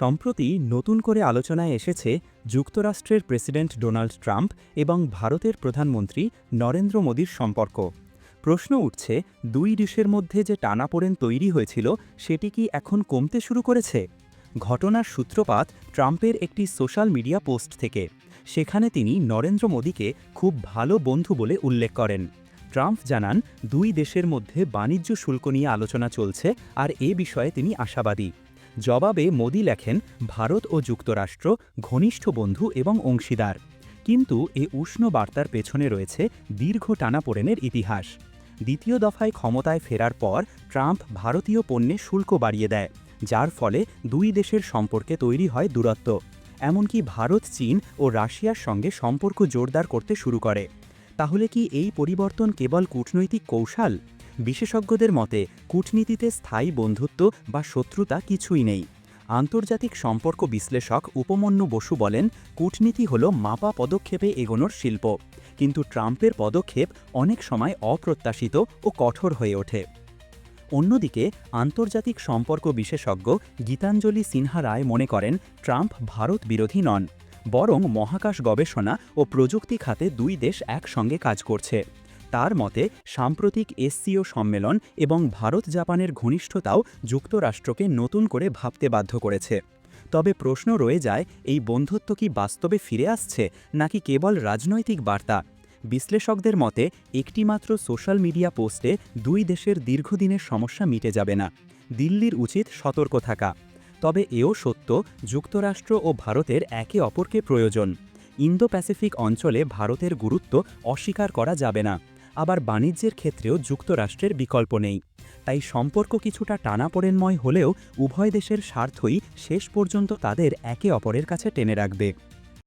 সম্প্রতি নতুন করে আলোচনায় এসেছে যুক্তরাষ্ট্রের প্রেসিডেন্ট ডোনাল্ড ট্রাম্প এবং ভারতের প্রধানমন্ত্রী নরেন্দ্র মোদীর সম্পর্ক। প্রশ্ন উঠছে, দুই দেশের মধ্যে যে টানাপোড়েন তৈরি হয়েছিল, সেটি কি এখন কমতে শুরু করেছে? ঘটনার সূত্রপাত ট্রাম্পের একটি সোশ্যাল মিডিয়া পোস্ট থেকে। সেখানে তিনি নরেন্দ্র মোদীকে খুব ভালো বন্ধু বলে উল্লেখ করেন। ট্রাম্প জানান, দুই দেশের মধ্যে বাণিজ্য শুল্ক নিয়ে আলোচনা চলছে আর এ বিষয়ে তিনি আশাবাদী। জবাবে মোদি লেখেন, ভারত ও যুক্তরাষ্ট্র ঘনিষ্ঠ বন্ধু এবং অংশীদার। কিন্তু এ উষ্ণ বার্তার পেছনে রয়েছে দীর্ঘ টানাপোড়েনের ইতিহাস। দ্বিতীয় দফায় ক্ষমতায় ফেরার পর ট্রাম্প ভারতীয় পণ্যে শুল্ক বাড়িয়ে দেয়, যার ফলে দুই দেশের সম্পর্কে তৈরি হয় দূরত্ব। এমনকি ভারত, চীন ও রাশিয়ার সঙ্গে সম্পর্ক জোরদার করতে শুরু করে। তাহলে কি এই পরিবর্তন কেবল কূটনৈতিক কৌশল? বিশেষজ্ঞদের মতে, কূটনীতিতে স্থায়ী বন্ধুত্ব বা শত্রুতা কিছুই নেই। আন্তর্জাতিক সম্পর্ক বিশ্লেষক উপমন্যু বসু বলেন, কূটনীতি হল মাপা পদক্ষেপে এগোনোর শিল্প। কিন্তু ট্রাম্পের পদক্ষেপ অনেক সময় অপ্রত্যাশিত ও কঠোর হয়ে ওঠে। অন্যদিকে, আন্তর্জাতিক সম্পর্ক বিশেষজ্ঞ গীতাঞ্জলি সিনহা রায় মনে করেন, ট্রাম্প ভারত বিরোধী নন, বরং মহাকাশ গবেষণা ও প্রযুক্তি খাতে দুই দেশ একসঙ্গে কাজ করছে। তার মতে, সাম্প্রতিক এসসিও সম্মেলন এবং ভারত জাপানের ঘনিষ্ঠতাও যুক্তরাষ্ট্রকে নতুন করে ভাবতে বাধ্য করেছে। তবে প্রশ্ন রয়ে যায়, এই বন্ধুত্ব কি বাস্তবে ফিরে আসছে, নাকি কেবল রাজনৈতিক বার্তা? বিশ্লেষকদের মতে, একটিমাত্র সোশ্যাল মিডিয়া পোস্টে দুই দেশের দীর্ঘদিনের সমস্যা মিটে যাবে না। দিল্লির উচিত সতর্ক থাকা। তবে এও সত্য, যুক্তরাষ্ট্র ও ভারতের একে অপরকে প্রয়োজন। ইন্দো প্যাসিফিক অঞ্চলে ভারতের গুরুত্ব অস্বীকার করা যাবে না। আবার বাণিজ্যের ক্ষেত্রেও যুক্তরাষ্ট্রের বিকল্প নেই। তাই সম্পর্ক কিছুটা টানাপোড়েনময় হলেও উভয় দেশের স্বার্থই শেষ পর্যন্ত তাদের একে অপরের কাছে টেনে রাখবে।